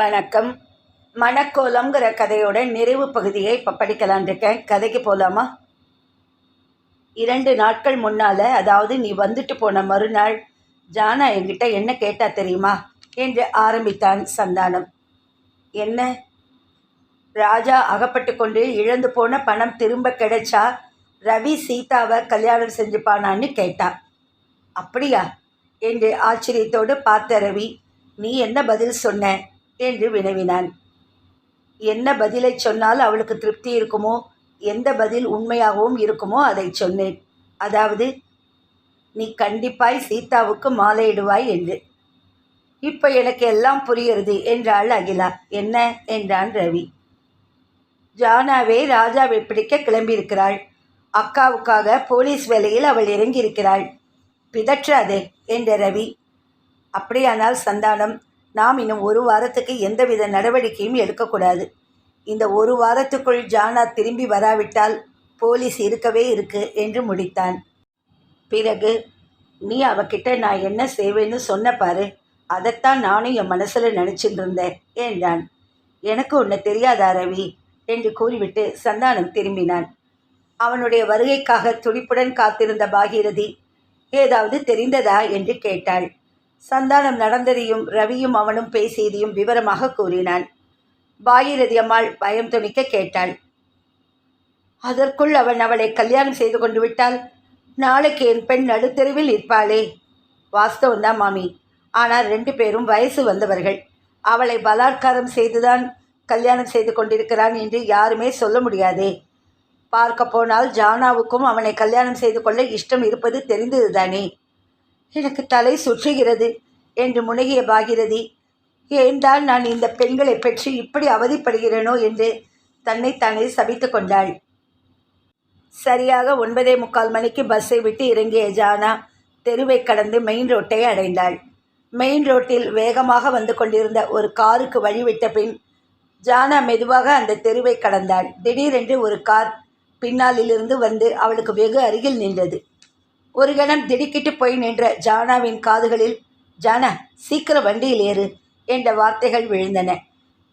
வணக்கம். மணக்கோலம்ங்கிற கதையோட நிறைவு பகுதியை இப்போ படிக்கலான் இருக்கேன் கதைக்கு போகலாமா இரண்டு நாட்கள் முன்னால் அதாவது நீ வந்துட்டு போன மறுநாள் ஜானா என்கிட்ட என்ன கேட்டா தெரியுமா? என்று ஆரம்பித்தான் சந்தானம். என்ன? ராஜா அகப்பட்டு கொண்டு இழந்து போன பணம் திரும்ப கிடைச்சா ரவி சீதாவை கல்யாணம் செஞ்சுப்பானான்னு கேட்டான் அப்படியா? என்று ஆச்சரியத்தோடு பார்த்த ரவி நீ என்ன பதில் சொன்ன? என்று வினவினான். என்ன பதிலை சொன்னால் அவளுக்கு திருப்தி இருக்குமோ? எந்த பதில் உண்மையாகவும் இருக்குமோ அதை சொன்னேன். அதாவது நீ கண்டிப்பாய் சீதாவுக்கு மாலையிடுவாய் என்று. இப்போ எனக்கு எல்லாம் புரிகிறது என்றாள் அகிலா. என்ன? என்றான் ரவி. ஜானாவே ராஜாவை பிடிக்க கிளம்பியிருக்கிறாள். அக்காவுக்காக போலீஸ் வேலையில் அவள் இறங்கியிருக்கிறாள். பிதற்றாதே என்ற ரவி. அப்படியானால் சந்தானம் நாம் இன்னும் ஒரு வாரத்துக்கு எந்தவித நடவடிக்கையும் எடுக்கக்கூடாது. இந்த ஒரு வாரத்துக்குள் ஜானா திரும்பி வராவிட்டால் போலீஸ் இருக்கவே இருக்கு என்று முடித்தான். பிறகு நீ அவகிட்ட நான் என்ன செய்வேன்னு சொன்ன பாரு. அதைத்தான் நானும் என் மனசில் நினச்சிட்டு இருந்தேன் என்றான். எனக்கு ஒன்று தெரியாதா ரவி? என்று கூறிவிட்டு சந்தானம் திரும்பினான். அவனுடைய வருகைக்காக துடிப்புடன் காத்திருந்த பாகீரதி ஏதாவது தெரிந்ததா? என்று கேட்டாள். சந்தானம் நடந்ததையும் ரவியும் அவனும் பேசியதையும் விவரமாக கூறினான். பாகீரதி அம்மாள் பயம் துணிக்க கேட்டாள். அதற்குள் அவன் அவளை கல்யாணம் செய்து கொண்டு விட்டால் நாளைக்கு என் பெண் நடுத்தெருவில் இருப்பாளே வாஸ்தவந்தான் மாமி. ஆனால் ரெண்டு பேரும் வயசு வந்தவர்கள். அவளை பலாத்காரம் செய்துதான் கல்யாணம் செய்து கொண்டிருக்கிறான் என்று யாருமே சொல்ல முடியாதே. பார்க்க போனால் ஜானாவுக்கும் அவனை கல்யாணம் செய்து கொள்ள இஷ்டம் இருப்பது தெரிந்ததுதானே. எனக்கு தலை சுற்றுகிறது என்று முனகிய பாகிரதி ஏன்தான் நான் இந்த பெண்களை பெற்று இப்படி அவதிப்படுகிறேனோ? என்று தன்னைத்தானே சபித்து கொண்டாள். சரியாக ஒன்பதே முக்கால் மணிக்கு பஸ்ஸை விட்டு இறங்கிய ஜானா தெருவை கடந்து மெயின் ரோட்டை அடைந்தாள். மெயின் ரோட்டில் வேகமாக வந்து கொண்டிருந்த ஒரு காருக்கு வழிவிட்ட பின் ஜானா மெதுவாக அந்த தெருவை கடந்தாள். திடீரென்று ஒரு கார் பின்னாலிலிருந்து வந்து அவளுக்கு வெகு அருகில் நின்றது. ஒரு கணம் திடுக்கிட்டு போய் நின்ற ஜானாவின் காதுகளில் ஜானா சீக்கிரம் வண்டியில் ஏறு என்ற வார்த்தைகள் விழுந்தன.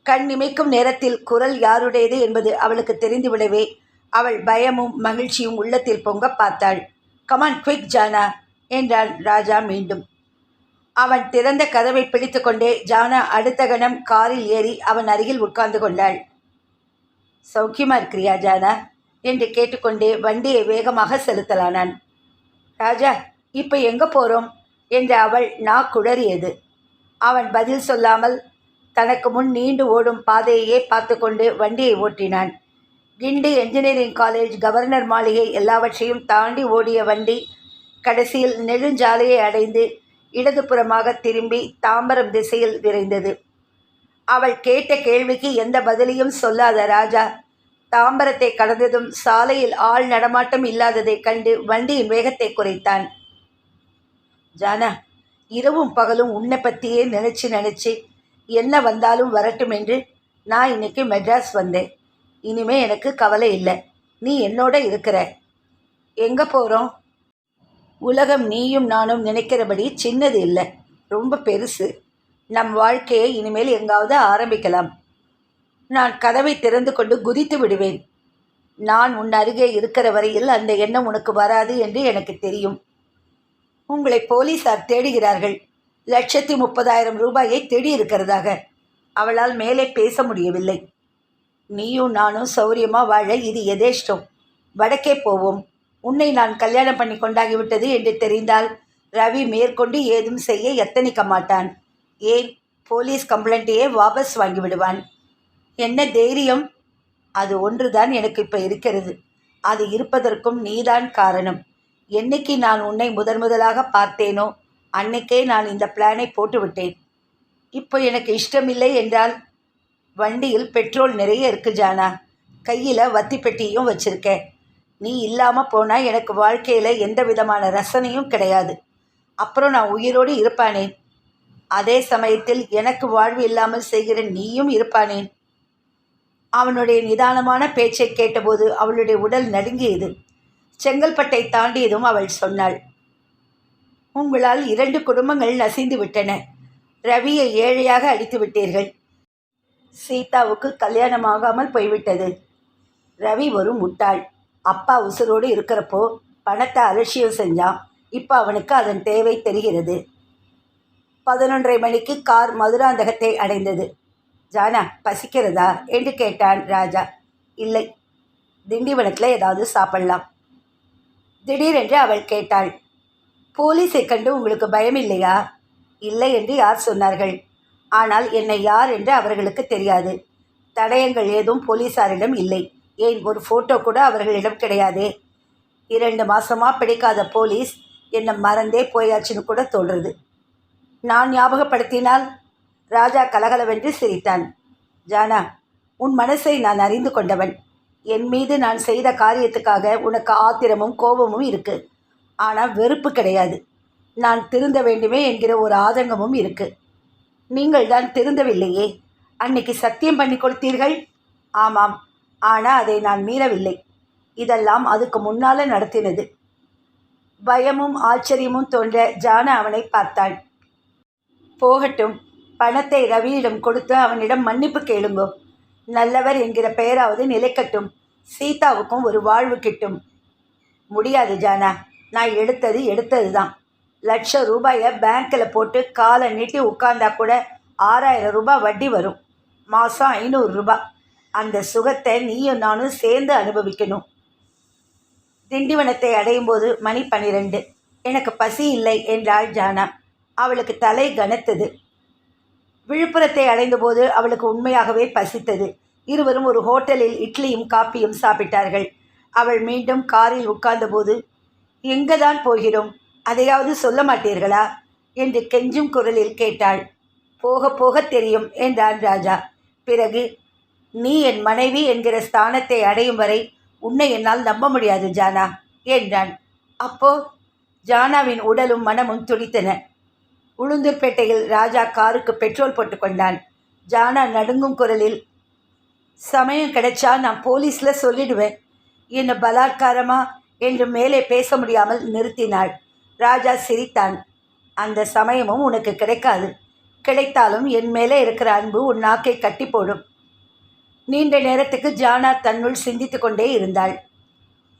கண் இமைக்கும் நேரத்தில் குரல் யாருடையது என்பது அவளுக்கு தெரிந்துவிடவே அவள் பயமும் மகிழ்ச்சியும் உள்ளத்தில் பொங்க பார்த்தாள். கமான் குவிக் ஜானா என்றான் ராஜா மீண்டும். அவன் திறந்த கதவை பிடித்து கொண்டே ஜானா அடுத்த கணம் காரில் ஏறி அவன் அருகில் உட்கார்ந்து கொண்டாள். சௌக்கியமா இருக்கிறியா ஜானா? என்று கேட்டுக்கொண்டே வண்டியை வேகமாக செலுத்தலானான். ராஜா இப்போ எங்கே போகிறோம் என்று அவள் நா குழறியது அவன் பதில் சொல்லாமல் தனக்கு முன் நீண்டு ஓடும் பாதையையே பார்த்து கொண்டு வண்டியை ஓட்டினான். கிண்டி என்ஜினியரிங் காலேஜ் கவர்னர் மாளிகை எல்லாவற்றையும் தாண்டி ஓடிய வண்டி கடைசியில் நெடுஞ்சாலையை அடைந்து இடதுபுறமாக திரும்பி தாம்பரம் திசையில் விரைந்தது. அவள் கேட்ட கேள்விக்கு எந்த பதிலையும் சொல்லாத ராஜா தாம்பரத்தை கடந்ததும் சாலையில் ஆள் நடமாட்டம் இல்லாததைக் கண்டு வண்டியின் வேகத்தை குறைத்தான். ஜானா இரவும் பகலும் உன்னை பற்றியே நினச்சி நினச்சி என்ன வந்தாலும் வரட்டும் என்று நான் இன்னைக்கு மெட்ராஸ் வந்தேன். இனிமே எனக்கு கவலை இல்லை. நீ என்னோட இருக்கிற. எங்கே போகிறோம் உலகம் நீயும் நானும் நினைக்கிறபடி சின்னது இல்லை. ரொம்ப பெருசு. நம் வாழ்க்கையை இனிமேல் எங்காவது ஆரம்பிக்கலாம். நான் கதவை திறந்து கொண்டு குதித்து விடுவேன். நான் உன் அருகே இருக்கிற வரையில் அந்த எண்ணம் உனக்கு வராது என்று எனக்கு தெரியும். உங்களை போலீசார் தேடுகிறார்கள். லட்சத்தி முப்பதாயிரம் ரூபாயை தேடி இருக்கிறதாக. அவளால் மேலே பேச முடியவில்லை. நீயும் நானும் சௌரியமா வாழ இது எதேஷ்டம் வடக்கே போவோம். உன்னை நான் கல்யாணம் பண்ணி கொண்டாகிவிட்டது என்று தெரிந்தால் ரவி மேற்கொண்டு ஏதும் செய்ய எத்தனிக்க மாட்டான். ஏன்? போலீஸ் கம்ப்ளைண்ட்டையே வாபஸ் வாங்கிவிடுவான். என்ன தைரியம்? அது ஒன்றுதான் எனக்கு இப்போ இருக்கிறது. அது இருப்பதற்கும் நீதான் காரணம். என்னைக்கு நான் உன்னை முதன் முதலாக பார்த்தேனோ அன்னைக்கே நான் இந்த பிளானை போட்டுவிட்டேன். இப்போ எனக்கு இஷ்டமில்லை என்றால் வண்டியில் பெட்ரோல் நிறைய இருக்கு ஜானா. கையில் வத்தி பெட்டியும் வச்சிருக்கேன். நீ இல்லாமல் போனால் எனக்கு வாழ்க்கையில் எந்த விதமான ரசனையும் கிடையாது. அப்புறம் நான் உயிரோடு இருப்பானேன். அதே சமயத்தில் எனக்கு வாழ்வு இல்லாமல் செய்கிற நீயும் இருப்பானேன். அவனுடைய நிதானமான பேச்சை கேட்டபோது அவளுடைய உடல் நடுங்கியது. செங்கல்பட்டை தாண்டியதும் அவள் சொன்னாள் உங்களால் இரண்டு குடும்பங்கள் நசிந்து விட்டன. ரவியை ஏழையாக அடித்து விட்டீர்கள். சீதாவுக்கு கல்யாணம் ஆகாமல் போய்விட்டது. ரவி ஒரு முட்டாள். அப்பா உசுரோடு இருக்கிறப்போ பணத்தை அலட்சியம் செஞ்சான் இப்போ அவனுக்கு அதன் தேவை தெரிகிறது. பதினொன்றரை மணிக்கு கார் மதுராந்தகத்தை அடைந்தது. ஜானா பசிக்கிறதா? என்று கேட்டான் ராஜா. இல்லை திண்டிவனத்தில் ஏதாவது சாப்பிடலாம். திடீரென்று அவள் கேட்டாள் போலீஸை கண்டு உங்களுக்கு பயம் இல்லையா இல்லை என்று யார் சொன்னார்கள்? ஆனால் என்னை யார் என்று அவர்களுக்கு தெரியாது. தடயங்கள் ஏதும் போலீஸாரிடம் இல்லை. ஏன் ஒரு ஃபோட்டோ கூட அவர்களிடம் கிடையாதே. இரண்டு மாதமாக பிடிக்காத போலீஸ் என்னை மறந்தே போயாச்சுன்னு கூட தோன்றுறது நான் ஞாபகப்படுத்தினால் ராஜா கலகலவென்று சிரித்தான். ஜானா உன் மனசை நான் அறிந்து கொண்டவன். என் மீது நான் செய்த காரியத்துக்காக உனக்கு ஆத்திரமும் கோபமும் இருக்கு. ஆனால் வெறுப்பு கிடையாது. நான் திருந்த வேண்டுமே என்கிற ஒரு ஆதங்கமும் இருக்கு. நீங்கள் தான் திருந்தவில்லையே. அன்னைக்கு சத்தியம் பண்ணி கொடுத்தீர்கள்? ஆமாம். ஆனால் அதை நான் மீறவில்லை. இதெல்லாம் அதுக்கு முன்னால நடத்தினது. பயமும் ஆச்சரியமும் தோன்ற ஜான அவனை பார்த்தாள். போகட்டும். பணத்தை ரவியிடம் கொடுத்து அவனிடம் மன்னிப்பு கேளுங்கோ. நல்லவர் என்கிற பெயராவது நிலைக்கட்டும். சீதாவுக்கும் ஒரு வாழ்வு கிட்டும். முடியாது ஜானா. நான் எடுத்தது எடுத்தது தான் லட்சம் ரூபாயை பேங்க்கில் போட்டு காலை நீட்டி உட்கார்ந்தா கூட ஆறாயிரம் ரூபாய் வட்டி வரும். மாதம் ஐநூறுரூபா அந்த சுகத்தை நீயும் நானும் சேர்ந்து அனுபவிக்கணும். திண்டிவனத்தை அடையும் போது மணி பன்னிரெண்டு எனக்கு பசி இல்லை என்றாள் ஜானா. அவளுக்கு தலை கனத்தது. விழுப்புரத்தை அடைந்தபோது அவளுக்கு உண்மையாகவே பசித்தது. இருவரும் ஒரு ஹோட்டலில் இட்லியும் காப்பியும் சாப்பிட்டார்கள். அவள் மீண்டும் காரில் உட்கார்ந்தபோது எங்கே தான் போகிறோம்? அதையாவது சொல்ல மாட்டீர்களா? என்று கெஞ்சும் குரலில் கேட்டாள். போக போக தெரியும் என்றான் ராஜா. பிறகு நீ என் மனைவி என்கிற ஸ்தானத்தை அடையும் வரை உன்னை என்னால் நம்ப முடியாது ஜானா என்றான். அப்போ ஜானாவின் உடலும் மனமும் துடித்தன. உளுந்தூர்பேட்டையில் ராஜா காருக்கு பெட்ரோல் போட்டுக்கொண்டான் ஜானா நடுங்கும் குரலில் சமயம் கிடைச்சா நான் போலீஸில் சொல்லிடுவேன். என்ன பலாத்காரமா? என்று மேலே பேச முடியாமல் நிறுத்தினாள். ராஜா சிரித்தான். அந்த சமயமும் உனக்கு கிடைக்காது. கிடைத்தாலும் என் மேலே இருக்கிற அன்பு உன் நாக்கை கட்டி போடும். நீண்ட நேரத்துக்கு ஜானா தன்னுள் சிந்தித்து கொண்டே இருந்தாள்.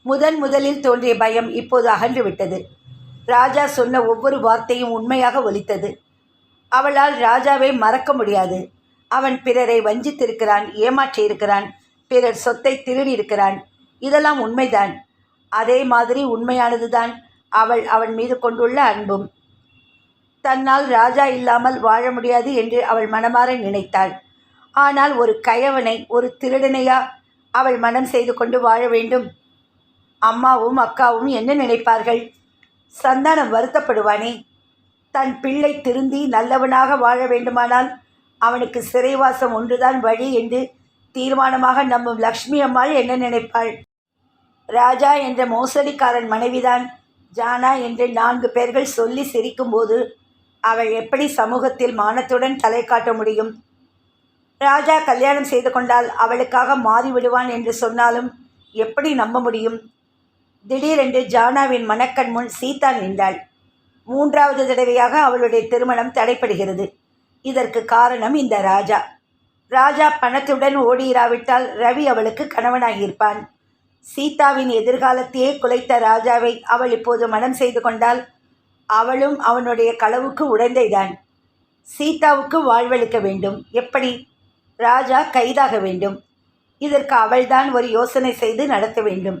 முதன் முதலில் தோன்றிய பயம் இப்போது அகன்று விட்டது. ராஜா சொன்ன ஒவ்வொரு வார்த்தையும் உண்மையாக ஒலித்தது. அவளால் ராஜாவை மறக்க முடியாது. அவன் பிறரை வஞ்சித்திருக்கிறான் ஏமாற்றியிருக்கிறான் பிறர் சொத்தை திருடியிருக்கிறான். இதெல்லாம் உண்மைதான். அதே மாதிரி உண்மையானதுதான் அவள் அவன் மீது கொண்டுள்ள அன்பும். தன்னால் ராஜா இல்லாமல் வாழ முடியாது என்று அவள் மனமாற நினைத்தாள். ஆனால் ஒரு கயவனை ஒரு திருடனையா அவள் மனம் செய்து கொண்டு வாழ வேண்டும்? அம்மாவும் அக்காவும் என்ன நினைப்பார்கள்? சந்தானம் வருத்தப்படுவானே. தன் பிள்ளை திருந்தி நல்லவனாக வாழ வேண்டுமானால் அவனுக்கு சிறைவாசம் ஒன்றுதான் வழி என்று தீர்மானமாக நம்பும் லக்ஷ்மி அம்மாள் என்ன நினைப்பாள்? ராஜா என்ற மோசடிக்காரன் மனைவிதான். ஜானா என்று நான்கு பேர்கள் சொல்லி சிரிக்கும்போது அவள் எப்படி சமூகத்தில் மானத்துடன் தலை காட்ட முடியும்? ராஜா கல்யாணம் செய்து கொண்டால் அவளுக்காக மாறிவிடுவான் என்று சொன்னாலும் எப்படி நம்ப முடியும்? திடீரென்று ஜானாவின் மனக்கண் முன் சீதா நின்றாள். மூன்றாவது தடவையாக அவளுடைய திருமணம் தடைப்படுகிறது இதற்கு காரணம் இந்த ராஜா. ராஜா பணத்துடன் ஓடியிராவிட்டால் ரவி அவளுக்கு கணவனாகியிருப்பான் சீதாவின் எதிர்காலத்தையே குலைத்த ராஜாவை அவள் இப்போது மனம் செய்து கொண்டால் அவளும் அவனுடைய களவுக்கு உடந்தைதான். சீதாவுக்கு வாழ்வளிக்க வேண்டும். எப்படி? ராஜா கைதாக வேண்டும். இதற்கு அவள்தான் ஒரு யோசனை செய்து நடத்த வேண்டும்.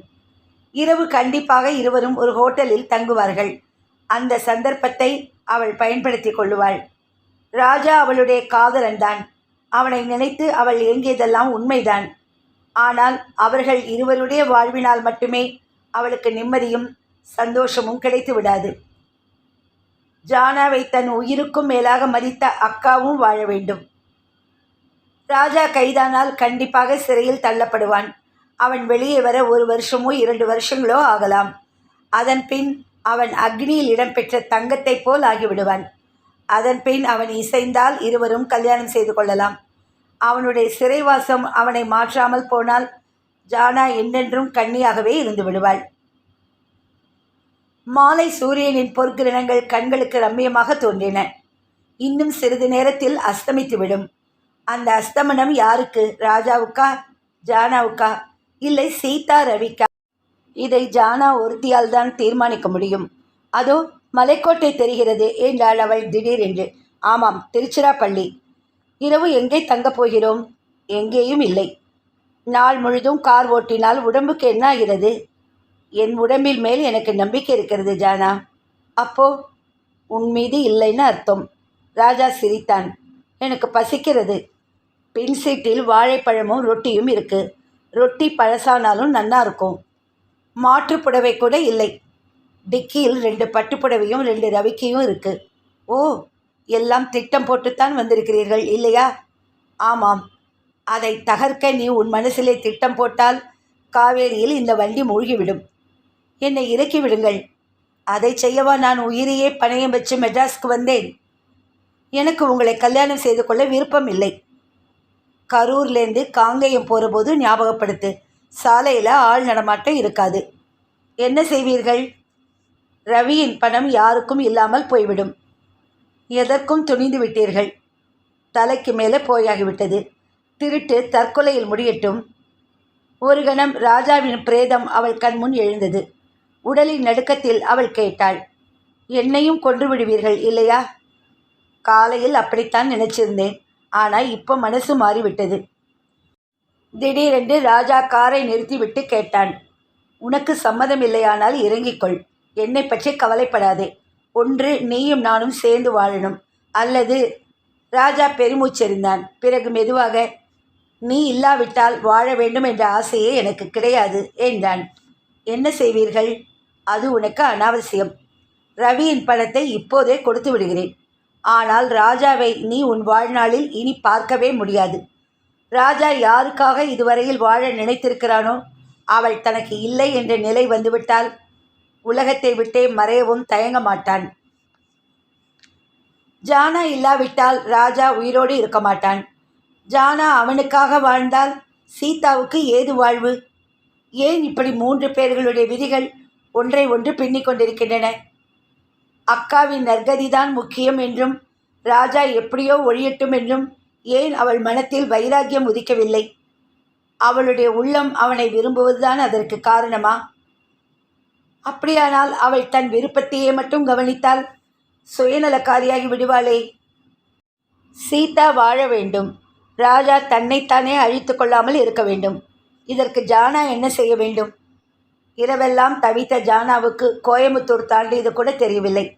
இரவு கண்டிப்பாக இருவரும் ஒரு ஹோட்டலில் தங்குவார்கள். அந்த சந்தர்ப்பத்தை அவள் பயன்படுத்தி கொள்ளுவாள். ராஜா அவளுடைய காதலன்தான். அவனை நினைத்து அவள் இயங்கியதெல்லாம் உண்மைதான். ஆனால் அவர்கள் இருவருடைய வாழ்வினால் மட்டுமே அவளுக்கு நிம்மதியும் சந்தோஷமும் கிடைத்து விடாது. ஜானாவை தன் உயிருக்கும் மேலாக மதித்த அக்காவும் வாழ வேண்டும். ராஜா கைதானால் கண்டிப்பாக சிறையில் தள்ளப்படுவான். அவன் வெளியே வர ஒரு வருஷமோ இரண்டு வருஷங்களோ ஆகலாம். அதன் பின் அவன் அக்னியில் இடம்பெற்ற தங்கத்தைப் போல் ஆகிவிடுவான். அதன் பின் அவன் இசைந்தால் இருவரும் கல்யாணம் செய்து கொள்ளலாம். அவனுடைய சிறைவாசம் அவனை மாற்றாமல் போனால் ஜானா என்றென்றும் கண்ணியாகவே இருந்து விடுவாள். மாலை சூரியனின் பொற்கிரணங்கள் கண்களுக்கு ரம்மியமாக தோன்றின. இன்னும் சிறிது நேரத்தில் அஸ்தமித்துவிடும். அந்த அஸ்தமனம் யாருக்கு? ராஜாவுக்கா? ஜானாவுக்கா? இல்லை சீதா ரவிக்கா இதை ஜானா ஒருத்தியால் தான் தீர்மானிக்க முடியும். அதோ மலைக்கோட்டை தெரிகிறது என்றாள் அவள் திடீரென்று. ஆமாம் திருச்சிராப்பள்ளி. இரவு எங்கே தங்கப் போகிறோம்? எங்கேயும் இல்லை. நாள் முழுதும் கார் ஓட்டினால் உடம்புக்கு என்ன ஆகிறது? என் உடம்பில் மேல் எனக்கு நம்பிக்கை இருக்கிறது ஜானா. அப்போ உன் மீது இல்லைன்னு அர்த்தம். ராஜா சிரித்தான். எனக்கு பசிக்கிறது. பின் சீட்டில் வாழைப்பழமும் ரொட்டியும் இருக்குது ரொட்டி பழசானாலும் நன்னா இருக்கும். மாற்றுப் புடவை கூட இல்லை. டிக்கியில் ரெண்டு பட்டு புடவையும் ரெண்டு ரவிக்கையும் இருக்கு. ஓ எல்லாம் திட்டம் போட்டுத்தான் வந்திருக்கிறீர்கள் இல்லையா? ஆமாம். அதை தகர்க்க நீ உன் மனசிலே திட்டம் போட்டால் காவேரியில் இந்த வண்டி மூழ்கிவிடும். என்னை இறக்கி விடுங்கள். அதை செய்யவா நான் உயிரையே பணையம் வச்சு மெட்ராஸ்க்கு வந்தேன்? எனக்கு உங்களை கல்யாணம் செய்து கொள்ள விருப்பம் இல்லை. கரூர்லேருந்து காங்கேயம் போகிறபோது ஞாபகப்படுத்து. சாலையில் ஆள் நடமாட்டம் இருக்காது. என்ன செய்வீர்கள்? ரவியின் பணம் யாருக்கும் இல்லாமல் போய்விடும். எதற்கும் துணிந்து விட்டீர்கள். தலைக்கு மேலே போயாகிவிட்டது. திருட்டு தற்கொலையில் முடியட்டும். ஒரு கணம் ராஜாவின் பிரேதம் அவள் கண்முன் எழுந்தது. உடலின் நடுக்கத்தில் அவள் கேட்டாள் என்னையும் கொன்று விடுவீர்கள் இல்லையா? காலையில் அப்படித்தான் நினைச்சிருந்தேன். ஆனால் இப்போ மனசு மாறிவிட்டது. திடீரென்று ராஜா காரை நிறுத்திவிட்டு கேட்டான். உனக்கு சம்மதம் இல்லையானால் இறங்கிக்கொள். என்னை பற்றி கவலைப்படாதே. ஒன்று நீயும் நானும் சேர்ந்து வாழணும். அல்லது ராஜா பெருமூச்செறிந்தான். பிறகு மெதுவாக நீ இல்லாவிட்டால் வாழ வேண்டும் என்ற ஆசையே எனக்கு கிடையாது என்றான். என்ன செய்வீர்கள்? அது உனக்கு அனாவசியம். ரவியின் பணத்தை இப்போதே கொடுத்து விடுகிறேன். ஆனால் ராஜாவை நீ உன் வாழ்நாளில் இனி பார்க்கவே முடியாது. ராஜா யாருக்காக இதுவரையில் வாழ நினைத்திருக்கிறானோ அவள் தனக்கு இல்லை என்ற நிலை வந்துவிட்டால் உலகத்தை விட்டே மறையவும் தயங்க மாட்டான். ஜானா இல்லாவிட்டால் ராஜா உயிரோடு இருக்க மாட்டான். ஜானா அவனுக்காக வாழ்ந்தால் சீதாவுக்கு ஏது வாழ்வு? ஏன் இப்படி மூன்று பேர்களுடைய விதிகள் ஒன்றை ஒன்று பின்னிக் கொண்டிருக்கின்றன? அக்காவின் நற்கதிதான் முக்கியம் என்றும் ராஜா எப்படியோ ஒழியட்டும் என்றும் ஏன் அவள் மனத்தில் வைராக்கியம் உதிக்கவில்லை? அவளுடைய உள்ளம் அவனை விரும்புவதுதான் அதற்கு காரணமா? அப்படியானால் அவள் தன் விருப்பத்தையே மட்டும் கவனித்தால் சுயநலக்காரியாகி விடுவாளே. சீதா வாழ வேண்டும். ராஜா தன்னைத்தானே அழித்து கொள்ளாமல் இருக்க வேண்டும். இதற்கு ஜானா என்ன செய்ய வேண்டும்? இரவெல்லாம் தவித்த ஜானாவுக்கு கோயம்புத்தூர் தாண்டியது கூட தெரியவில்லை.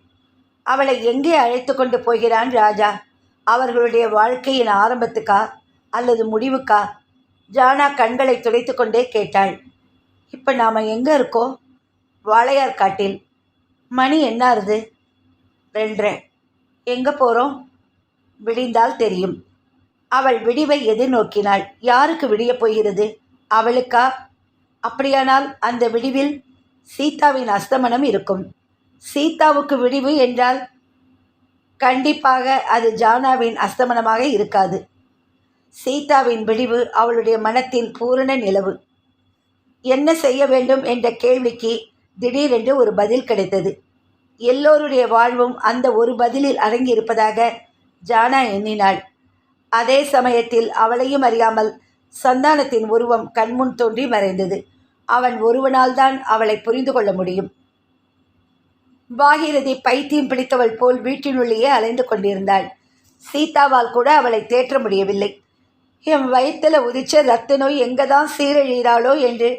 அவளை எங்கே அழைத்து கொண்டு போகிறான் ராஜா? அவர்களுடைய வாழ்க்கையின் ஆரம்பத்துக்கா அல்லது முடிவுக்கா? ஜானா கண்களை துடைத்து கொண்டே கேட்டாள். இப்போ நாம் எங்கே இருக்கோம்? வாளையார் காட்டில். மணி என்னாருது? ரெண்டரை. எங்கே போகிறோம் விடிந்தால் தெரியும். அவள் விடிவை எதிர்நோக்கினாள். யாருக்கு விடியப் போகிறது? அவளுக்கா? அப்படியானால் அந்த விடிவில் சீதாவின் அஸ்தமனம் இருக்கும். சீதாவுக்கு விடிவு என்றால் கண்டிப்பாக அது ஜானாவின் அஸ்தமனமாக இருக்காது. சீதாவின் விடிவு அவளுடைய மனத்தின் பூரண நிலவு. என்ன செய்ய வேண்டும் என்ற கேள்விக்கு திடீரென்று ஒரு பதில் கிடைத்தது. எல்லோருடைய வாழ்வும் அந்த ஒரு பதிலில் அடங்கியிருப்பதாக ஜானா எண்ணினாள். அதே சமயத்தில் அவளையும் அறியாமல் சந்தானத்தின் உருவம் கண்முன் தோன்றி மறைந்தது. அவன் ஒருவனால்தான் அவளை புரிந்து கொள்ள முடியும். பாகீரதி பைத்தியம் பிடித்தவள் போல் வீட்டினுள்ளேயே அலைந்து கொண்டிருந்தாள். சீதாவால் கூட அவளை தேற்ற முடியவில்லை. என் வயிற்றில் உதிச்ச ரத்த நோய் எங்கே தான் சீரழிகிறாளோ என்று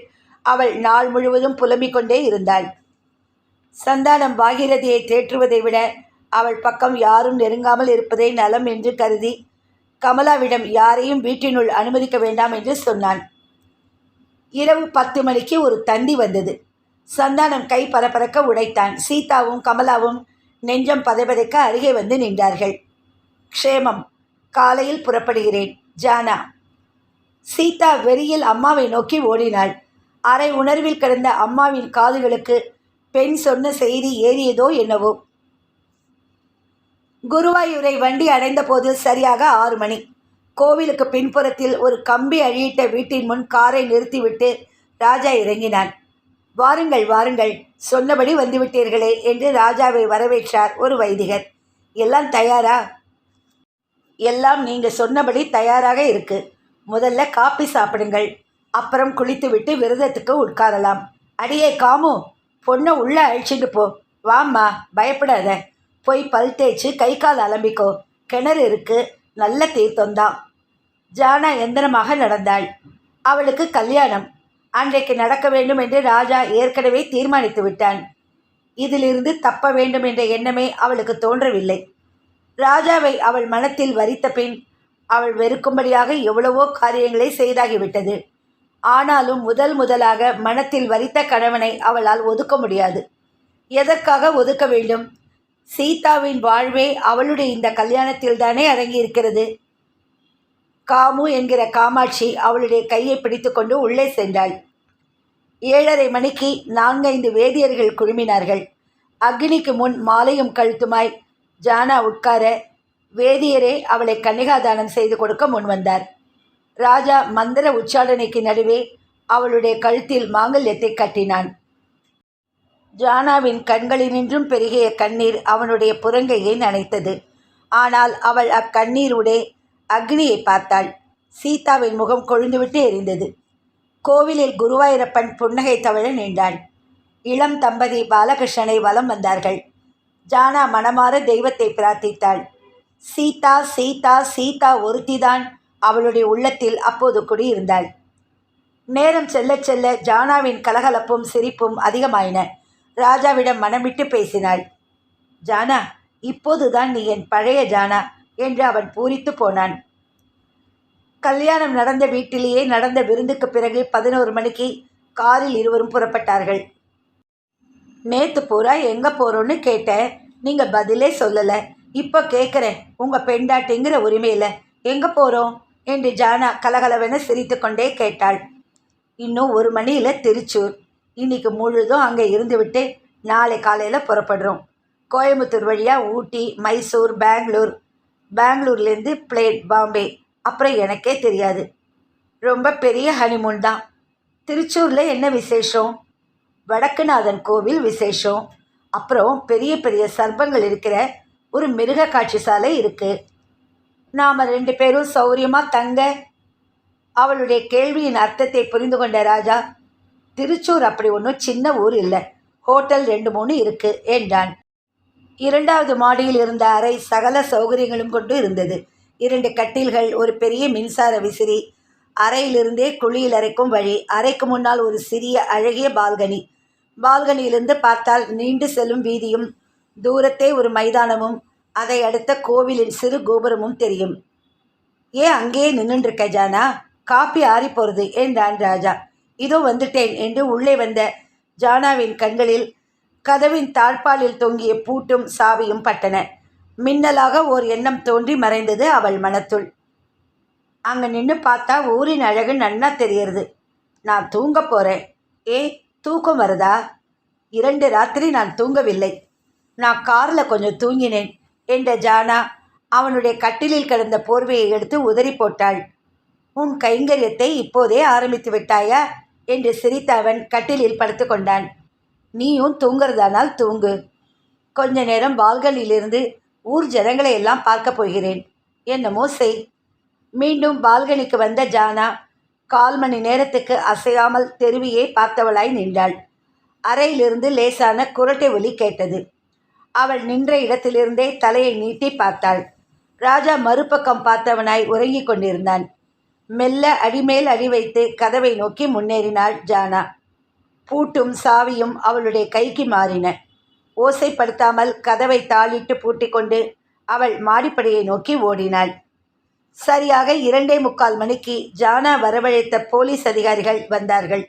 அவள் நாள் முழுவதும் புலம்பிக் கொண்டே இருந்தாள். சந்தானம் பாகீரதியை தேற்றுவதை விட அவள் பக்கம் யாரும் நெருங்காமல் இருப்பதே நலம் என்று கருதி கமலாவிடம் யாரையும் வீட்டினுள் அனுமதிக்க வேண்டாம் என்று சொன்னான். இரவு பத்து மணிக்கு ஒரு தந்தி வந்தது. சந்தானம் கை பரபரக்க உடைத்தான். சீதாவும் கமலாவும் நெஞ்சம் பதைபதைக்க அருகே வந்து நின்றார்கள். க்ஷேமம் காலையில் புறப்படுகிறேன். ஜானா. சீதா வெறியில் அம்மாவை நோக்கி ஓடினாள். அரை உணர்வில் கிடந்த அம்மாவின் காதுகளுக்கு பெண் சொன்ன செய்தி ஏறியதோ என்னவோ. குருவாயூரை வண்டி அடைந்தபோது சரியாக ஆறு மணி. கோவிலுக்கு பின்புறத்தில் ஒரு கம்பி அழியிட்ட வீட்டின் முன் காரை நிறுத்திவிட்டு ராஜா இறங்கினான். வாருங்கள் வாருங்கள் சொன்னபடி வந்துவிட்டீர்களே என்று ராஜாவை வரவேற்றார் ஒரு வைதிகர். எல்லாம் தயாரா? எல்லாம் நீங்கள் சொன்னபடி தயாராக இருக்கு. முதல்ல காப்பி சாப்பிடுங்கள் அப்புறம் குளித்துவிட்டு விரதத்துக்கு உட்காரலாம். அடியே காமு பொண்ணை உள்ளே அழிச்சிட்டு போ. வாம்மா பயப்படாத. போய் பல் தேய்ச்சி கை கால் அலம்பிக்கோ. கிணறு இருக்கு நல்ல தீர்த்தம்தான் ஜானா எந்திரமாக நடந்தாள். அவளுக்கு கல்யாணம். அன்றைக்கு நடக்க வேண்டும் என்று ராஜா ஏற்கனவே தீர்மானித்து விட்டான். இதிலிருந்து தப்ப வேண்டும் என்ற எண்ணமே அவளுக்கு தோன்றவில்லை. ராஜாவை அவள் மனத்தில் வரித்த பின் அவள் வெறுக்கும்படியாக எவ்வளவோ காரியங்களை செய்தாகிவிட்டது. ஆனாலும் முதல் முதலாக மனத்தில் வரித்த கணவனை அவளால் ஒதுக்க முடியாது. எதற்காக ஒதுக்க வேண்டும்? சீதாவின் வாழ்வே அவளுடைய இந்த கல்யாணத்தில் தானே அடங்கியிருக்கிறது. காமு என்கிற காமாட்சி அவளுடைய கையை பிடித்துக்கொண்டு உள்ளே சென்றாள். ஏழரை மணிக்கு நான்கைந்து வேதியர்கள் குழுமினார்கள். அக்னிக்கு முன் மாலையும் கழுத்துமாய் ஜானா உட்கார வேதியரே அவளை கன்னிகாதானம் செய்து கொடுக்க முன்வந்தார் ராஜா மந்திர உச்சாடனைக்கு நடுவே அவளுடைய கழுத்தில் மாங்கல்யத்தை கட்டினான். ஜானாவின் கண்களினின்றும் பெருகிய கண்ணீர் அவனுடைய புறங்கையை நனைத்தது. ஆனால் அவள் அக்கண்ணீருடே அக்னியை பார்த்தாள். சீதாவின் முகம் கொழுந்துவிட்டு எரிந்தது. கோவிலில் குருவாயூரப்பன் புன்னகை தவழ நின்றான் இளம் தம்பதி பாலகிருஷ்ணனை வலம் வந்தார்கள். ஜானா மனமாற தெய்வத்தை பிரார்த்தித்தாள். சீதா சீதா சீதா ஒருத்திதான் அவளுடைய உள்ளத்தில் அப்போது குடியிருந்தாள். நேரம் செல்ல செல்ல ஜானாவின் கலகலப்பும் சிரிப்பும் அதிகமாயின. ராஜாவிடம் மனமிட்டு பேசினாள். ஜானா இப்போதுதான் நீ என் பழைய ஜானா என்று அவன் பூரித்து போனான். கல்யாணம் நடந்த வீட்டிலேயே நடந்த விருந்துக்கு பிறகு பதினோரு மணிக்கு காரில் இருவரும் புறப்பட்டார்கள். நேற்று பூரா எங்கே போகிறோன்னு கேட்டேன் நீங்கள் பதிலே சொல்லலை. இப்போ கேட்குறேன் உங்கள் பெண்டாட்டிங்கிற உரிமையில் எங்கே போகிறோம் என்று ஜானா கலகலவென சிரித்துக்கொண்டே கேட்டாள். இன்னும் ஒரு மணியில் திருச்சூர். இன்னைக்கு முழுதும் அங்கே இருந்துவிட்டு நாளை காலையில் புறப்படுறோம். கோயம்புத்தூர் வழியாக ஊட்டி மைசூர் பெங்களூர். பெங்களூர்லேருந்து பிளேன் பாம்பே. அப்புறம் எனக்கே தெரியாது. ரொம்ப பெரிய ஹனிமூன் தான். திருச்சூரில் என்ன விசேஷம்? வடக்குநாதன் கோவில் விசேஷம். அப்புறம் பெரிய பெரிய சர்ப்பங்கள் இருக்கிற ஒரு மிருக காட்சி சாலை இருக்குது நாம் ரெண்டு பேரும் சௌரியமாக தங்க அவளுடைய கேள்வியின் அர்த்தத்தை புரிந்து கொண்ட ராஜா திருச்சூர் அப்படி ஒன்றும் சின்ன ஊர் இல்லை. ஹோட்டல் ரெண்டு மூணு இருக்கு என்றான். இரண்டாவது மாடியில் இருந்த அறை சகல சௌகரியங்களும் கொண்டு இருந்தது. இரண்டு கட்டில்கள் ஒரு பெரிய மின்சார விசிறி அறையிலிருந்தே குழியில் அறைக்கும் வழி அறைக்கு முன்னால் ஒரு சிறிய அழகிய பால்கனி. பால்கனியிலிருந்து பார்த்தால் நீண்டு செல்லும் வீதியும் தூரத்தே ஒரு மைதானமும் அதை அடுத்த கோவிலின் சிறு கோபுரமும் தெரியும். ஏன் அங்கேயே நின்றுருக்க ஜானா? காப்பி ஆறி போகிறது என்றான் ராஜா. இதோ வந்துட்டேன் என்று உள்ளே வந்த ஜானாவின் கண்களில் கதவின் தாழ்பாலில் தொங்கிய பூட்டும் சாவியும் பட்டன. மின்னலாக ஓர் எண்ணம் தோன்றி மறைந்தது அவள் மனத்துள். அங்கே நின்று பார்த்தா ஊரின் அழகு நன்னா தெரியறது. நான் தூங்க போகிறேன் ஏ தூக்கம் வருதா? இரண்டு ராத்திரி நான் தூங்கவில்லை. நான் காரில் கொஞ்சம் தூங்கினேன். என்ற ஜானா அவனுடைய கட்டிலில் கிடந்த போர்வையை எடுத்து உதறி போட்டாள். உன் கைங்கரியத்தை இப்போதே ஆரம்பித்து விட்டாயா? என்று சிரித்த அவன் கட்டிலில் படுத்து கொண்டான். நீயும் தூங்குறதானால் தூங்கு. கொஞ்ச நேரம் பால்கனியிலிருந்து ஊர் ஜனங்களை எல்லாம் பார்க்க போகிறேன். என்னமோ செய். மீண்டும் பால்கனிக்கு வந்த ஜானா கால் மணி நேரத்துக்கு அசையாமல் தெருவியே பார்த்தவளாய் நின்றாள். அறையிலிருந்து லேசான குரட்டை ஒலி கேட்டது. அவள் நின்ற இடத்திலிருந்தே தலையை நீட்டி பார்த்தாள். ராஜா மறுபக்கம் பார்த்தவனாய் உறங்கிக் கொண்டிருந்தான். மெல்ல அடிமேல் அடி வைத்து கதவை நோக்கி முன்னேறினாள் ஜானா. பூட்டும் சாவியும் அவளுடைய கைக்கு மாறின. ஓசைப்படுத்தாமல் கதவை தாளிட்டு பூட்டிக்கொண்டு அவள் மாடிப்படியை நோக்கி ஓடினாள். சரியாக இரண்டே முக்கால் மணிக்கு ஜானா வரவழைத்த போலீஸ் அதிகாரிகள் வந்தார்கள்.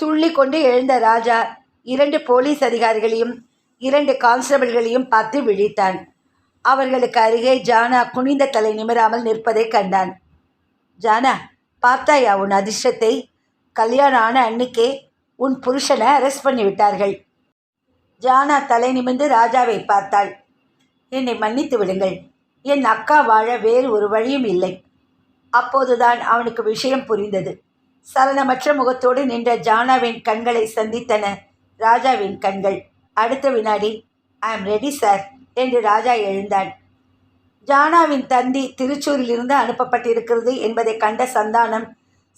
துள்ளி கொண்டு எழுந்த ராஜா இரண்டு போலீஸ் அதிகாரிகளையும் இரண்டு கான்ஸ்டபிள்களையும் பார்த்து விழித்தான். அவர்களுக்கு அருகே ஜானா குனிந்த தலை நிமிராமல் நிற்பதை கண்டான். ஜானா பார்த்தாயா உன் அதிர்ஷ்டத்தை? கல்யாணம் ஆன அன்னிக்கே உன் புருஷனை அரெஸ்ட் பண்ணி விட்டார்கள். ஜானா தலை நிமிர்ந்து ராஜாவை பார்த்தாள். என்னை மன்னித்து விடுங்கள். என் அக்கா வாழ வேறு ஒரு வழியும் இல்லை. அப்போதுதான் அவனுக்கு விஷயம் புரிந்தது. சலனமற்ற முகத்தோடு நின்ற ஜானாவின் கண்களை சந்தித்தன ராஜாவின் கண்கள். அடுத்த வினாடி ஐ ஆம் ரெடி சார் என்று ராஜா எழுந்தான். ஜானாவின் தந்தி திருச்சூரிலிருந்து அனுப்பப்பட்டிருக்கிறது என்பதை கண்ட சந்தானம்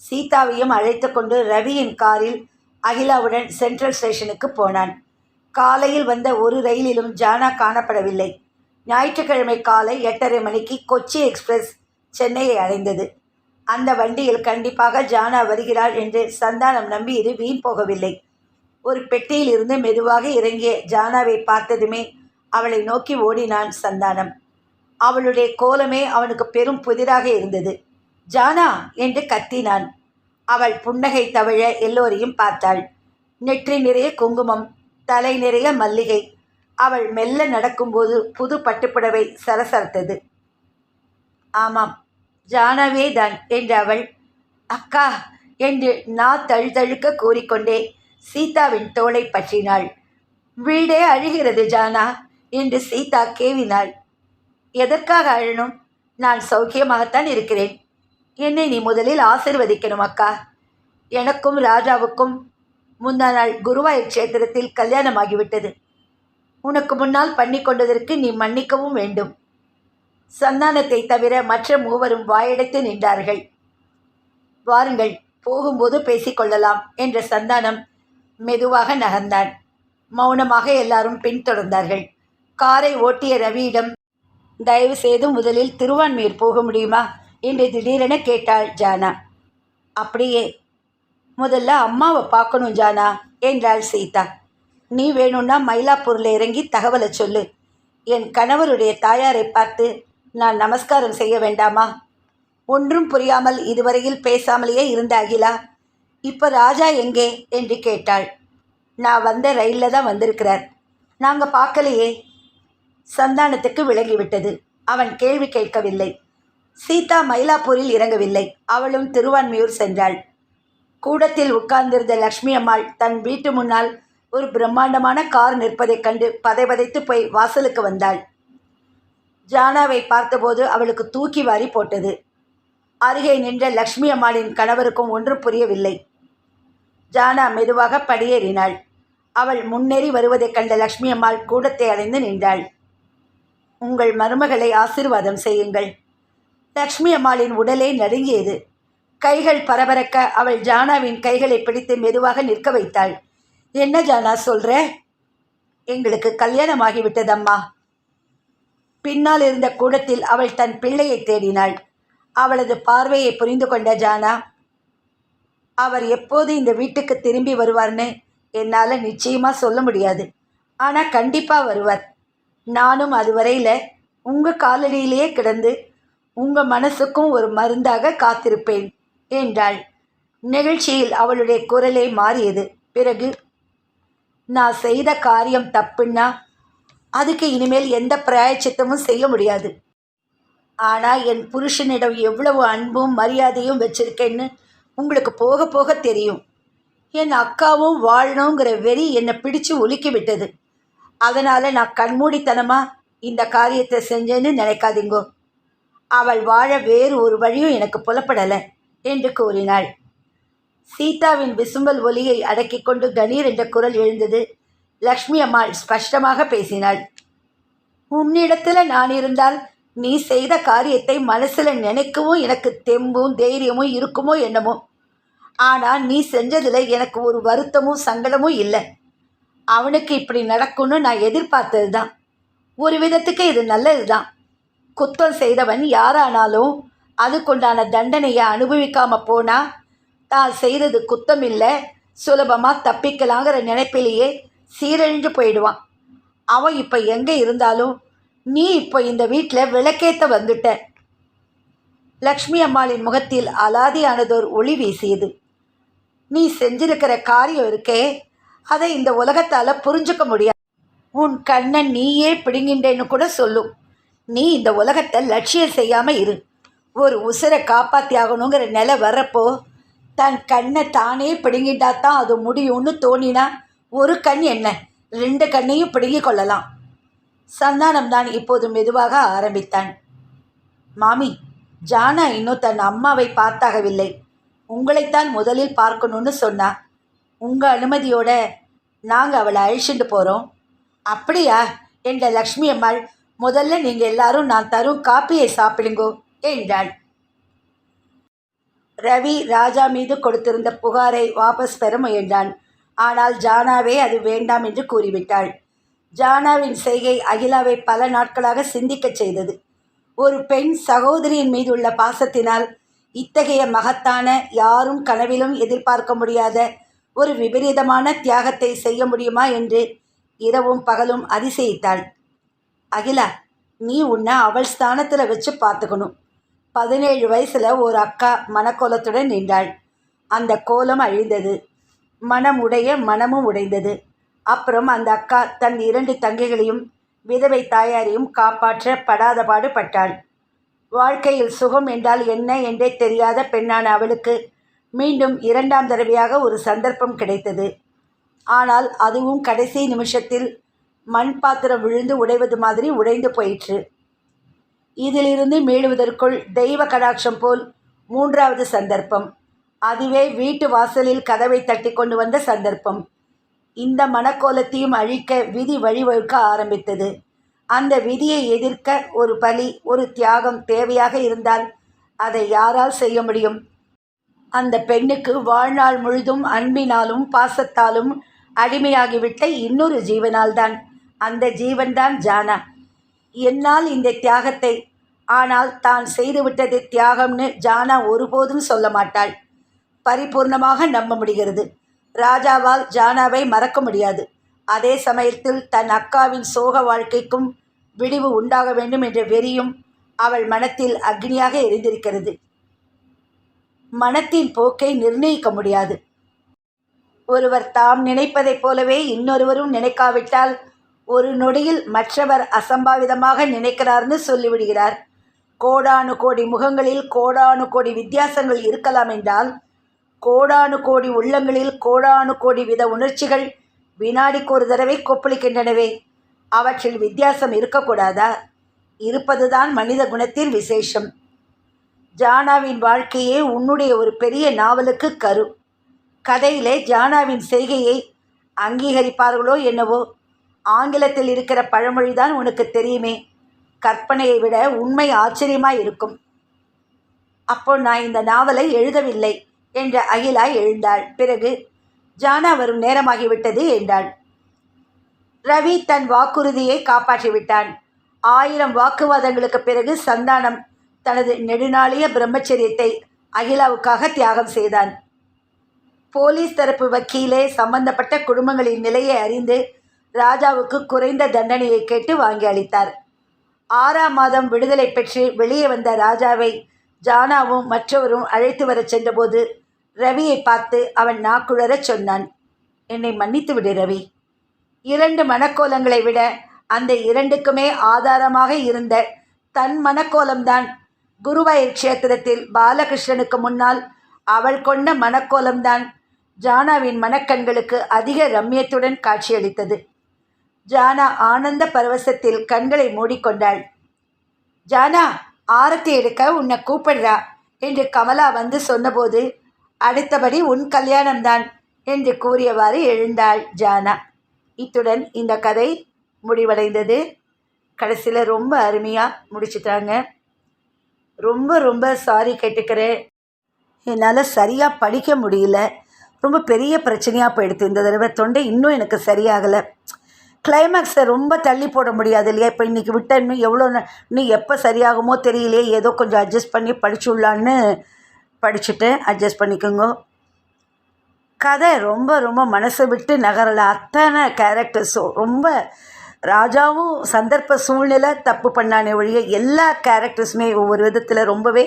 சீதாவையும் அழைத்து கொண்டு ரவியின் காரில் அகிலாவுடன் சென்ட்ரல் ஸ்டேஷனுக்கு போனான். காலையில் வந்த ஒரு ரயிலிலும் ஜானா காணப்படவில்லை. ஞாயிற்றுக்கிழமை காலை எட்டரை மணிக்கு கொச்சி எக்ஸ்பிரஸ் சென்னையை அடைந்தது. அந்த வண்டியில் கண்டிப்பாக ஜானா வருகிறாள் என்று சந்தானம் நம்பி இது வீண் போகவில்லை. ஒரு பெட்டியில் இருந்து மெதுவாக இறங்கிய ஜானாவை பார்த்ததுமே அவளை நோக்கி ஓடினான் சந்தானம். அவளுடைய கோலமே அவனுக்கு பெரும் புதிராக இருந்தது. ஜானா என்று கத்தினான். அவள் புன்னகை தவிழ எல்லோரையும் பார்த்தாள். நெற்றி நிறைய குங்குமம் தலை நிறைய மல்லிகை. அவள் மெல்ல நடக்கும்போது புது பட்டுப்புடவை சரசரத்தது ஆமாம் ஜானாவே தான் என்று அவள் அக்கா என்று நா தழுதழுக்க கூறிக்கொண்டே சீதாவின் தோளை பற்றினாள். வீடே அழுகிறது ஜானா என்று சீதா கேவினாள். எதற்காக அழணும்? நான் சௌக்கியமாகத்தான் இருக்கிறேன். என்னை நீ முதலில் ஆசிர்வதிக்கணும் அக்கா. எனக்கும் ராஜாவுக்கும் முந்தா நாள் குருவாயூர் க்ஷேத்திரத்தில் கல்யாணமாகிவிட்டது. உனக்கு முன்னால் பண்ணி கொண்டதற்கு நீ மன்னிக்கவும் வேண்டும். சந்தானத்தை தவிர மற்ற மூவரும் வாயடைத்து நின்றார்கள். வாருங்கள் போகும்போது பேசிக்கொள்ளலாம் என்ற சந்தானம் மெதுவாக நகர்ந்தான். மௌனமாக எல்லாரும் பின்தொடர்ந்தார்கள். காரை ஓட்டிய ரவியிடம் தயவு செய்து முதலில் திருவான்மையூர் போக முடியுமா? என்று திடீரென கேட்டாள் ஜானா. அப்படியே. முதல்ல அம்மாவை பார்க்கணும் ஜானா என்றாள் சீதா. நீ வேணும்னா மயிலாப்பூரில் இறங்கி தகவலை சொல்லு. என் கணவருடைய தாயாரை பார்த்து நான் நமஸ்காரம் செய்ய வேண்டாமா? ஒன்றும் புரியாமல் இதுவரையில் பேசாமலேயே இருந்த அகிலா இப்போ ராஜா எங்கே? என்று கேட்டாள். நான் வந்த ரயிலில் தான் வந்திருக்கிறார். நாங்கள் பார்க்கலையே. சந்தானத்துக்கு விளங்கிவிட்டது அவன் கேள்வி கேட்கவில்லை. சீதா மயிலாப்பூரில் இறங்கவில்லை. அவளும் திருவான்மியூர் சென்றாள். கூடத்தில் உட்கார்ந்திருந்த லக்ஷ்மி அம்மாள் தன் வீட்டு முன்னால் ஒரு பிரம்மாண்டமான கார் நிற்பதைக் கண்டு பதைபதைத்து போய் வாசலுக்கு வந்தாள். ஜானாவை பார்த்தபோது அவளுக்கு தூக்கி வாரி போட்டது. அருகே நின்ற லக்ஷ்மி அம்மாளின் கணவருக்கும் ஒன்றும் புரியவில்லை. ஜானா மெதுவாக படியேறினாள். அவள் முன்னேறி வருவதைக் கண்ட லக்ஷ்மி அம்மாள் கூடத்தை அடைந்து நின்றாள். உங்கள் மருமகளை ஆசீர்வாதம் செய்யுங்கள். லக்ஷ்மி அம்மாளின் உடலே நடுங்கியது கைகள் பரபரக்க அவள் ஜானாவின் கைகளை பிடித்து மெதுவாக நிற்க வைத்தாள். என்ன ஜானா சொல்ற? எங்களுக்கு கல்யாணம் ஆகிவிட்டதம்மா பின்னால் இருந்த கூடத்தில் அவள் தன் பிள்ளையை தேடினாள். அவளது பார்வையை புரிந்து கொண்ட ஜானா அவர் எப்போது இந்த வீட்டுக்கு திரும்பி வருவார்னு என்னால் நிச்சயமாக சொல்ல முடியாது. ஆனால் கண்டிப்பாக வருவார். நானும் அதுவரையில் உங்கள் காலடியிலேயே கிடந்து உங்கள் மனசுக்கும் ஒரு மருந்தாக காத்திருப்பேன் என்றாள். நிகழ்ச்சியில் அவளுடைய குரலே மாறியது. பிறகு நான் செய்த காரியம் தப்புன்னா அதுக்கு இனிமேல் எந்த பிராயச்சித்தமும் செய்ய முடியாது. ஆனால் என் புருஷனிடம் எவ்வளவு அன்பும் மரியாதையும் வச்சிருக்கேன்னு உங்களுக்கு போக போக தெரியும். என் அக்காவும் வாழணுங்கிற வெறி என்னை பிடிச்சு ஒலுக்கி விட்டது. அதனால் நான் கண்மூடித்தனமாக இந்த காரியத்தை செஞ்சேன்னு நினைக்காதீங்கோ. அவள் வாழ வேறு ஒரு வழியும் எனக்கு புலப்படலை என்று கூறினாள். சீதாவின் விசும்பல் ஒலியை அடக்கிக் கொண்டு கணீர் என்ற குரல் எழுந்தது. லக்ஷ்மி அம்மாள் ஸ்பஷ்டமாக பேசினாள். உன்னிடத்தில் நான் இருந்தால் நீ செய்த காரியத்தை மனசில் நினைக்கவும் எனக்கு தெம்பும் தைரியமும் இருக்குமோ என்னமோ. ஆனால் நீ செஞ்சதில் எனக்கு ஒரு வருத்தமும் சங்கடமும் இல்லை. அவனுக்கு இப்படி நடக்கும்னு நான் எதிர்பார்த்தது தான் ஒரு விதத்துக்கு இது நல்லது தான் குத்தம் செய்தவன் யாரானாலும் அதுக்குண்டான தண்டனையை அனுபவிக்காம போனால் தான் செய்கிறது குத்தம் இல்லை சுலபமாக தப்பிக்கலாங்கிற நினைப்பிலேயே சீரழிஞ்சு போயிடுவான். அவன் இப்போ எங்கே இருந்தாலும் நீ இப்போ இந்த வீட்டில் விளக்கேற்ற வந்துட்ட. லக்ஷ்மி அம்மாளின் முகத்தில் அலாதியானதோர் ஒளி வீசியது. நீ செஞ்சிருக்கிற காரியம் இருக்கே அதை இந்த உலகத்தால் புரிஞ்சுக்க முடியாது. உன் கண்ணை நீயே பிடுங்கின்றேன்னு கூட சொல்லும். நீ இந்த உலகத்தை லட்சியம் செய்யாமல் இரு. ஒரு உசுரை காப்பாற்றி ஆகணுங்கிற நிலை வர்றப்போ தன் கண்ணை தானே பிடுங்கிட்டா தான் அது முடியும்னு தோணினா ஒரு கண் என்ன? ரெண்டு கண்ணையும் பிடுங்கி கொள்ளலாம். சந்தானம் தான் இப்போது மெதுவாக ஆரம்பித்தான். மாமி ஜானா இன்னும் தன் அம்மாவை பார்த்தாகவில்லை. உங்களைத்தான் முதலில் பார்க்கணும்னு சொன்னா உங்கள் அனுமதியோட நாங்கள் அவளை அழிச்சுட்டு போகிறோம் அப்படியா? என்ற லக்ஷ்மி அம்மாள் முதல்ல நீங்கள் எல்லாரும் நான் தரும் காப்பியை சாப்பிடுங்கோ என்றாள். ரவி ராஜா மீது கொடுத்திருந்த புகாரை வாபஸ் பெற முயன்றான். ஆனால் ஜானாவே அது வேண்டாம் என்று கூறிவிட்டாள். ஜானாவின் செய்கை அகிலாவை பல நாட்களாக சிந்திக்கச் செய்தது. ஒரு பெண் சகோதரியின் மீதுள்ள பாசத்தினால் இத்தகைய மகத்தான யாரும் கனவிலும் எதிர்பார்க்க முடியாத ஒரு விபரீதமான தியாகத்தை செய்ய முடியுமா என்று இரவும் பகலும் அதிசயித்தாள். அகிலா நீ உன்னை அவள் ஸ்தானத்தில் வச்சு பார்த்துக்கணும். பதினேழு வயசில் ஒரு அக்கா மனக்கோலத்துடன் நின்றாள். அந்த கோலம் அழிந்தது. மனம் உடைய மனமும் உடைந்தது. அப்புறம் அந்த அக்கா தன் இரண்டு தங்கைகளையும் விதவை தாயாரையும் காப்பாற்ற படாத பாடு பட்டாள். வாழ்க்கையில் சுகம் என்றால் என்ன என்றே தெரியாத பெண்ணான அவளுக்கு மீண்டும் இரண்டாம் தடவையாக ஒரு சந்தர்ப்பம் கிடைத்தது. ஆனால் அதுவும் கடைசி நிமிஷத்தில் மண் பாத்திரம் விழுந்து உடைவது மாதிரி உடைந்து போயிற்று. இதிலிருந்து மீளுவதற்குள் தெய்வ கடாட்சம் போல் மூன்றாவது சந்தர்ப்பம். அதுவே வீட்டு வாசலில் கதவை தட்டி கொண்டு வந்த சந்தர்ப்பம். இந்த மனக்கோலத்தையும் அழிக்க விதி வழிவகுக்க ஆரம்பித்தது. அந்த விதியை எதிர்க்க ஒரு பலி ஒரு தியாகம் தேவையாக இருந்தால் அதை யாரால் செய்ய முடியும்? அந்த பெண்ணுக்கு வாழ்நாள் முழுதும் அன்பினாலும் பாசத்தாலும் அடிமையாகிவிட்ட இன்னொரு ஜீவனால்தான். அந்த ஜீவன்தான் ஜானா. என்னால் இந்த தியாகத்தை ஆனால் தான் செய்துவிட்டது தியாகம்னு ஜானா ஒருபோதும் சொல்ல மாட்டாள். பரிபூர்ணமாக நம்ப முடிகிறது. ராஜாவால் ஜானாவை மறக்க முடியாது. அதே சமயத்தில் தன் அக்காவின் சோக வாழ்க்கைக்கும் விடிவு உண்டாக வேண்டும் என்ற வெறியும் அவள் மனத்தில் அக்னியாக எரிந்திருக்கிறது. மனத்தின் போக்கை நிர்ணயிக்க முடியாது. ஒருவர் தாம் நினைப்பதைப் போலவே இன்னொருவரும் நினைக்காவிட்டால் ஒரு நொடியில் மற்றவர் அசம்பாவிதமாக நினைக்கிறார்னு சொல்லிவிடுகிறார். கோடானு கோடி முகங்களில் கோடானு கோடி வித்தியாசங்கள் இருக்கலாம் என்றால் கோடானு கோடி உள்ளங்களில் கோடானு கோடி வித உணர்ச்சிகள் வினாடிக்கு ஒரு தடவை கொப்பளிக்கின்றனவே. அவற்றில் வித்தியாசம் இருக்கக்கூடாதா? இருப்பதுதான் மனித குணத்தின் விசேஷம். ஜானாவின் வாழ்க்கையே உன்னுடைய ஒரு பெரிய நாவலுக்கு கரு. கதையிலே ஜானாவின் செய்கையை அங்கீகரிப்பார்களோ என்னவோ ஆங்கிலத்தில் இருக்கிற பழமொழிதான் உனக்கு தெரியுமே. கற்பனையை விட உண்மை ஆச்சரியமாய் இருக்கும். அப்போ நான் இந்த நாவலை எழுதவில்லை என்ற அகிலா எழுந்தாள். பிறகு ஜானா வரும் நேரமாகிவிட்டது என்றாள். ரவி தன் வாக்குறுதியை காப்பாற்றிவிட்டான். ஆயிரம் வாக்குவாதங்களுக்கு பிறகு சந்தானம் தனது நெடுநாளிய பிரம்மச்சரியத்தை அகிலாவுக்காக தியாகம் செய்தான். போலீஸ் தரப்பு வக்கீலே சம்பந்தப்பட்ட குடும்பங்களின் நிலையை அறிந்து ராஜாவுக்கு குறைந்த தண்டனையை கேட்டு வாங்கி அளித்தார். ஆறாம் மாதம் விடுதலை பெற்று வெளியே வந்த ராஜாவை ஜானாவும் மற்றவரும் அழைத்து வரச் சென்றபோது ரவியை பார்த்து அவன் நாக்குழறச் சொன்னான் என்னை மன்னித்து விடு ரவி. இரண்டு மனக்கோலங்களை விட அந்த இரண்டுக்குமே ஆதாரமாக இருந்த தன் மனக்கோலம்தான் குருவாயூர் க்ஷேத்திரத்தில் பாலகிருஷ்ணனுக்கு முன்னால் அவள் கொண்ட மனக்கோலம்தான் ஜானாவின் மனக்கண்களுக்கு அதிக ரம்யத்துடன் காட்சியளித்தது. ஜானா ஆனந்த பரவசத்தில் கண்களை மூடிக்கொண்டாள். ஜானா ஆரத்தி எடுக்க உன்னை கூப்பிடுறா என்று கமலா வந்து சொன்னபோது அடுத்தபடி உன் கல்யாணம்தான் என்று கூறியவாறு எழுந்தாள் ஜானா. இத்துடன் இந்த கதை முடிவடைந்தது. கடைசியில் ரொம்ப அருமையாக முடிச்சுட்டாங்க. ரொம்ப ரொம்ப சாரி கேட்டுக்கிறேன். என்னால் சரியாக படிக்க முடியல. ரொம்ப பெரிய பிரச்சனையாக போயிடுது. இந்த தடவை தொண்டை இன்னும் எனக்கு சரியாகலை. கிளைமேக்ஸை ரொம்ப தள்ளி போட முடியாது இல்லையா? இப்போ இன்றைக்கி விட்ட இன்னும் எவ்வளோ இன்னும் எப்போ சரியாகுமோ தெரியலையே. ஏதோ கொஞ்சம் அட்ஜஸ்ட் பண்ணி படிச்சுடலான்னு படிச்சுட்டேன். அட்ஜஸ்ட் பண்ணிக்கோங்க. கதை ரொம்ப ரொம்ப மனசை விட்டு நகரலை. அத்தனை கேரக்டர்ஸும் ரொம்ப ராஜாவும் சந்தர்ப்ப சூழ்நிலை தப்பு பண்ணானே ஒழிய எல்லா கேரக்டர்ஸுமே ஒவ்வொரு விதத்தில் ரொம்பவே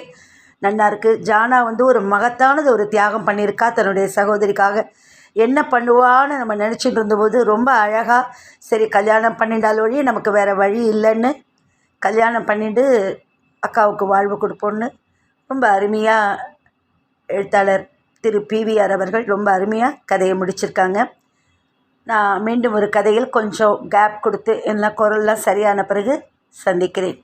நல்லா இருக்குது ஜானா வந்து ஒரு மகத்தானது ஒரு தியாகம் பண்ணியிருக்கா தன்னுடைய சகோதரிக்காக. என்ன பண்ணுவான்னு நம்ம நினச்சிட்டு இருந்தபோது ரொம்ப அழகாக சரி கல்யாணம் பண்ணிட்டால் ஒழிய நமக்கு வேறு வழி இல்லைன்னு கல்யாணம் பண்ணிட்டு அக்காவுக்கு வாழ்வு கொடுப்போன்னு ரொம்ப அருமையாக எழுத்தாளர் திரு பிவிஆர் அவர்கள் ரொம்ப அருமையாக கதையை முடிச்சிருக்காங்க. நான் மீண்டும் ஒரு கதையில் கொஞ்சம் கேப் கொடுத்து எல்லாம் குரல்லாம் சரியான பிறகு சந்திக்கிறேன்.